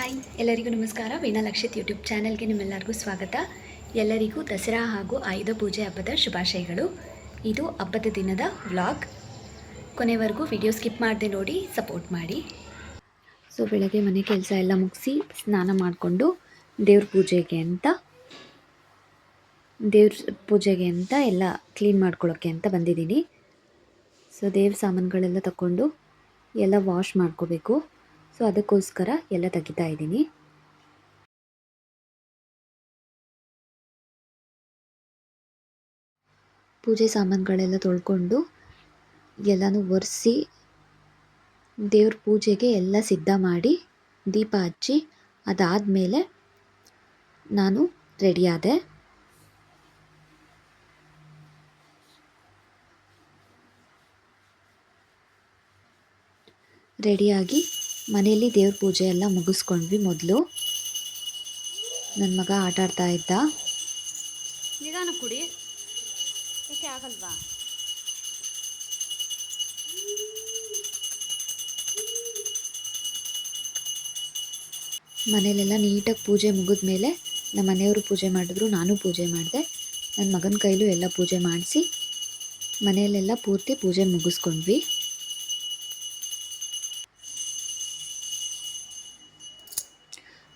Hi, ಎಲ್ಲರಿಗೂ ನಮಸ್ಕಾರ. Veena Lakshith YouTube ಚಾನಲ್ಗೆ ನಿಮ್ಮೆಲ್ಲರಿಗೂ ಸ್ವಾಗತ. ಎಲ್ಲರಿಗೂ ದಸರಾ ಹಾಗೂ ಆಯುಧ ಪೂಜೆ ಹಬ್ಬದ ಶುಭಾಶಯಗಳು. ಇದು ಹಬ್ಬದ ದಿನದ ವ್ಲಾಗ್. ಕೊನೆವರೆಗೂ ವಿಡಿಯೋ ಸ್ಕಿಪ್ ಮಾಡದೆ ನೋಡಿ, ಸಪೋರ್ಟ್ ಮಾಡಿ. ಸೊ, ಬೆಳಗ್ಗೆ ಮನೆ ಕೆಲಸ ಎಲ್ಲ ಮುಗಿಸಿ ಸ್ನಾನ ಮಾಡಿಕೊಂಡು ದೇವ್ರ ಪೂಜೆಗೆ ಅಂತ, ದೇವ್ರ ಪೂಜೆಗೆ ಅಂತ ಎಲ್ಲ ಕ್ಲೀನ್ ಮಾಡ್ಕೊಳ್ಳೋಕ್ಕೆ ಅಂತ ಬಂದಿದ್ದೀನಿ. ಸೊ, ದೇವ್ರ ಸಾಮಾನುಗಳೆಲ್ಲ ತಗೊಂಡು ಎಲ್ಲ ವಾಶ್ ಮಾಡ್ಕೋಬೇಕು. ಸೊ ಅದಕ್ಕೋಸ್ಕರ ಎಲ್ಲ ತೆಗಿತಾ ಇದ್ದೀನಿ. ಪೂಜೆ ಸಾಮಾನುಗಳೆಲ್ಲ ತೊಳ್ಕೊಂಡು ಎಲ್ಲನೂ ಒರೆಸಿ ದೇವ್ರ ಪೂಜೆಗೆ ಎಲ್ಲ ಸಿದ್ಧ ಮಾಡಿ ದೀಪ ಹಚ್ಚಿ ಅದಾದಮೇಲೆ ನಾನು ರೆಡಿಯಾದೆ ರೆಡಿಯಾಗಿ ಮನೆಯಲ್ಲಿ ದೇವ್ರ ಪೂಜೆ ಎಲ್ಲ ಮುಗಿಸ್ಕೊಂಡ್ವಿ ಮೊದಲು. ನನ್ನ ಮಗ ಆಟ ಆಡ್ತಾ ಇದ್ದ. ನಿಧಾನ ಕುಡಿ. ಏಕೆ ಆಗಲ್ವಾ? ಮನೇಲೆಲ್ಲ ನೀಟಾಗಿ ಪೂಜೆ ಮುಗಿದ ಮೇಲೆ ನಮ್ಮ ಮನೆಯವರು ಪೂಜೆ ಮಾಡಿದ್ರು ನಾನು ಪೂಜೆ ಮಾಡಿದೆ. ನನ್ನ ಮಗನ ಕೈಲೂ ಎಲ್ಲ ಪೂಜೆ ಮಾಡಿಸಿ ಮನೆಯಲ್ಲೆಲ್ಲ ಪೂರ್ತಿ ಪೂಜೆ ಮುಗಿಸ್ಕೊಂಡ್ವಿ.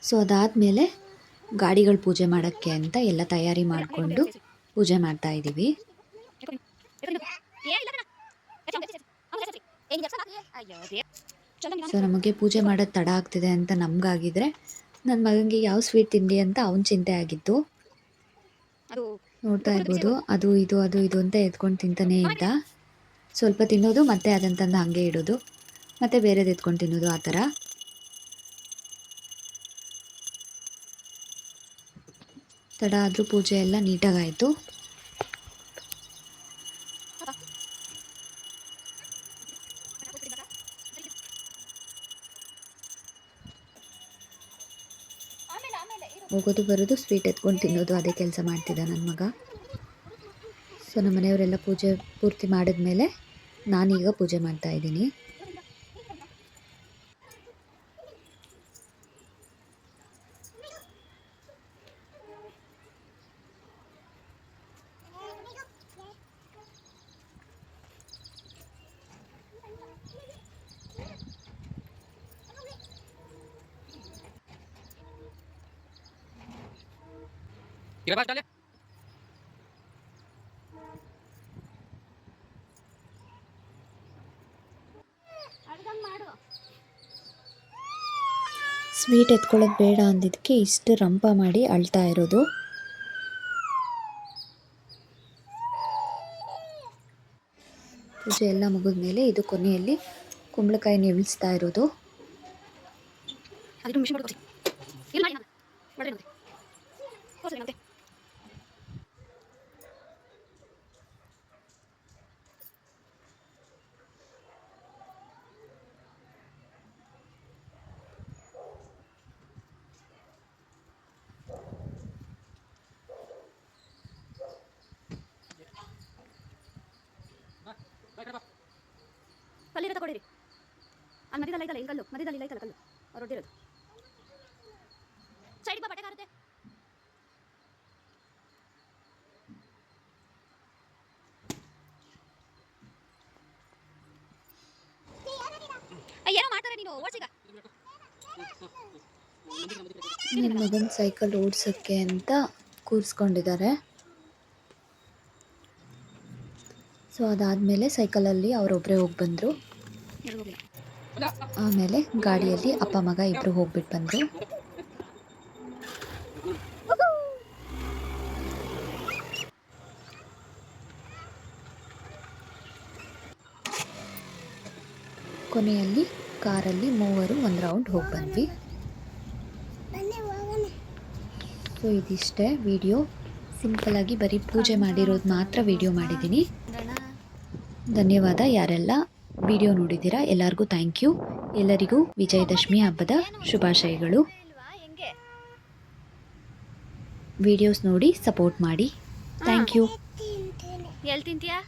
ಸೊ ಅದಾದಮೇಲೆ ಗಾಡಿಗಳು ಪೂಜೆ ಮಾಡೋಕ್ಕೆ ಅಂತ ಎಲ್ಲ ತಯಾರಿ ಮಾಡಿಕೊಂಡು ಪೂಜೆ ಮಾಡ್ತಾ ಇದ್ದೀವಿ. ಸೊ ನಮಗೆ ಪೂಜೆ ಮಾಡೋದು ತಡ ಆಗ್ತಿದೆ ಅಂತ ನಮಗಾಗಿದ್ರೆ ನನ್ನ ಮಗನಿಗೆ ಯಾವ ಸ್ವೀಟ್ ತಿಂಡಿ ಅಂತ ಅವನ ಚಿಂತೆ ಆಗಿತ್ತು ನೋಡ್ತಾ ಇರ್ಬೋದು, ಅದು ಇದು ಅದು ಇದು ಅಂತ ಎತ್ಕೊಂಡು ತಿಂತಾನೇ ಇದ್ದ. ಸ್ವಲ್ಪ ತಿನ್ನೋದು ಮತ್ತೆ ಅದನ್ನ ತಂದು ಹಾಗೆ ಇಡೋದು, ಮತ್ತೆ ಬೇರೆದು ಎತ್ಕೊಂಡು ತಿನ್ನೋದು ಆ ಥರ ತಡ ಆದರೂ ಪೂಜೆ ಎಲ್ಲ ನೀಟಾಗಾಯಿತು. ಹೋಗೋದು ಬರೋದು ಸ್ವೀಟ್ ಎತ್ಕೊಂಡು ತಿನ್ನೋದು ಅದೇ ಕೆಲಸ ಮಾಡ್ತಿದ್ದ ನನ್ನ ಮಗ. ಸೊ ನಮ್ಮ ಮನೆಯವರೆಲ್ಲ ಪೂಜೆ ಪೂರ್ತಿ ಮಾಡಿದ್ಮೇಲೆ ನಾನೀಗ ಪೂಜೆ ಮಾಡ್ತಾ ಇರ ಬಾಸ್ ಸ್ವೀಟ್ ಎತ್ಕೊಳ್ಳೋದು ಬೇಡ ಅಂದಿದ್ದಕ್ಕೆ ಇಷ್ಟು ರಂಪ ಮಾಡಿ ಅಳ್ತಾ ಇರೋದು. ಪೂಜೆ ಎಲ್ಲ ಮುಗಿದ ಮೇಲೆ ಇದು ಕೊನೆಯಲ್ಲಿ ಕುಂಬಳಕಾಯಿ ನೆವಿಳಿಸ್ತಾ ಇರೋದು. ಅದನ್ನು ಮಿಷನ್ ಮಾಡ್ಕೊಸಿ ಇಲ್ಲ ಮಾಡಿ ಮಾಡಿ ಮಾಡಿ ಮಾಡಿ ನೋಡಿ ತಗೊಳ್ಳಿರಿ ಅಲ್ಲಿ ಮಧ್ಯದಲ್ಲಿ ಐತಲ್ಲ ಅಲ್ಲ ಕಲ್ಲು. ಮಧ್ಯದಲ್ಲಿ ಇಲ್ಲ ಐತಲ್ಲ ಕಲ್ಲು. ಅವ್ರು ಬಾ, ಬಟ್ಟೆ ಮಗನ ಸೈಕಲ್ ಓಡಿಸೋಕ್ಕೆ ಅಂತ ಕೂರಿಸ್ಕೊಂಡಿದ್ದಾರೆ. ಸೊ ಅದಾದಮೇಲೆ ಸೈಕಲಲ್ಲಿ ಅವರೊಬ್ಬರೇ ಹೋಗಿ ಬಂದರು. ಆಮೇಲೆ ಗಾಡಿಯಲ್ಲಿ ಅಪ್ಪ ಮಗ ಇಬ್ಬರು ಹೋಗ್ಬಿಟ್ಟು ಬಂದ್ರು. ಕೊನೆಯಲ್ಲಿ ಕಾರಲ್ಲಿ ಮೂವರು ಒಂದು ರೌಂಡ್ ಹೋಗಿ ಬಂದ್ವಿ. ಸೊ ಇದಿಷ್ಟೇ ವಿಡಿಯೋ. ಸಿಂಪಲಾಗಿ ಬರೀ ಪೂಜೆ ಮಾಡಿರೋದು ಮಾತ್ರ ವಿಡಿಯೋ ಮಾಡಿದ್ದೀನಿ ಧನ್ಯವಾದ ಯಾರೆಲ್ಲ. ವಿಡಿಯೋ ನೋಡಿದ್ದೀರಾ? ಎಲ್ಲರಿಗೂ ಥ್ಯಾಂಕ್ ಯು ಎಲ್ಲರಿಗೂ ವಿಜಯದಶಮಿ ಹಬ್ಬದ ಶುಭಾಶಯಗಳು. ವಿಡಿಯೋಸ್ ನೋಡಿ ಸಪೋರ್ಟ್ ಮಾಡಿ. ಥ್ಯಾಂಕ್ ಯು ಎಲ್ಲಿ ತಿಂತೀಯಾ